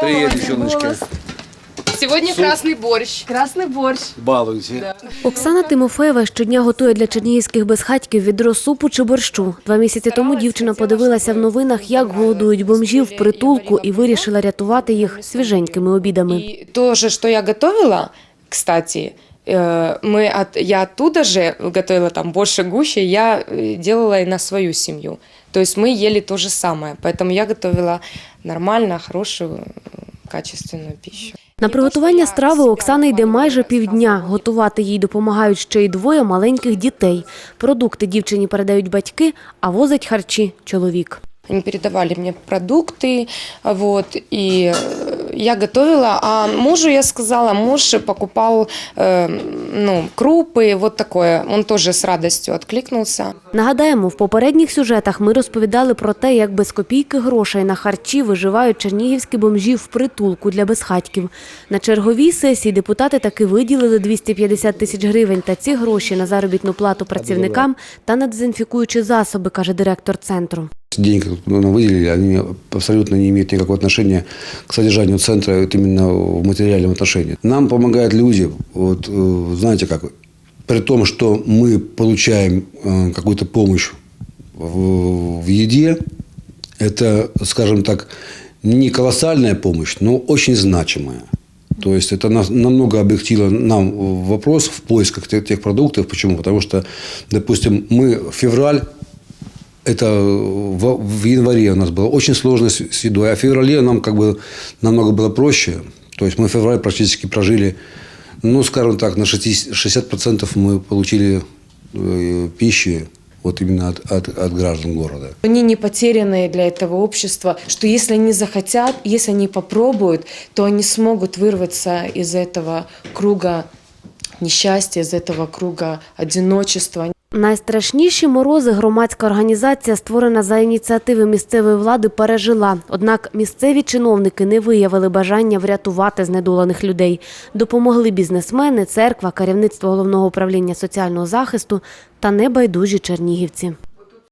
Привет, девчоночки. Сегодня красний борщ. Красний борщ. Балуйте. Оксана Тимофеєва щодня готує для чернігівських безхатьків відро супу чи борщу. Два місяці тому дівчина подивилася в новинах, як голодують бомжів в притулку і вирішила рятувати їх свіженькими обідами. І то що я готовила, кстати, мы от, я оттуда же готовила там больше гуще, я э, делала и на свою семью. То есть мы ели то же самое. Поэтому я готовила нормально, хорошую, э, качественную пищу. На приготування страви у Оксани йде майже півдня. Готувати їй допомагають ще й двоє маленьких дітей. Продукти дівчині передають батьки, а возить харчі чоловік. Они передавали мне продукты, вот, и э, я готовила, а мужу я сказала, муж покупал, э, ну, крупы, вот такое, он тоже с радостью откликнулся. Нагадаємо, в попередніх сюжетах ми розповідали про те, як без копійки грошей на харчі виживають чернігівські бомжі в притулку для безхатьків. На черговій сесії депутати таки виділили 250 тисяч гривень та ці гроші на заробітну плату працівникам та на дезінфікуючі засоби, каже директор центру. Деньги, которые нам выделили, они абсолютно не имеют никакого отношения к содержанию центра вот именно в материальном отношении. Нам помогают люди, вот, э, знаете как, при том, что мы получаем э, какую-то помощь в, в еде, это, скажем так, не колоссальная помощь, но очень значимая. То есть это нас- намного облегчило нам вопрос в поисках тех продуктов. Почему? Потому что, допустим, мы в февраль это в, в январе у нас было очень сложно с, с едой, а в феврале нам как бы намного было проще. То есть мы февраль практически прожили, ну, скажем так, на 60%, 60% мы получили э, пищи вот именно от, от, от граждан города. Они не потерянные для этого общества, что если они захотят, если они попробуют, то они смогут вырваться из этого круга несчастья, из этого круга одиночества. Найстрашніші морози громадська організація, створена за ініціативи місцевої влади, пережила. Однак місцеві чиновники не виявили бажання врятувати знедолених людей. Допомогли бізнесмени, церква, керівництво головного управління соціального захисту та небайдужі чернігівці.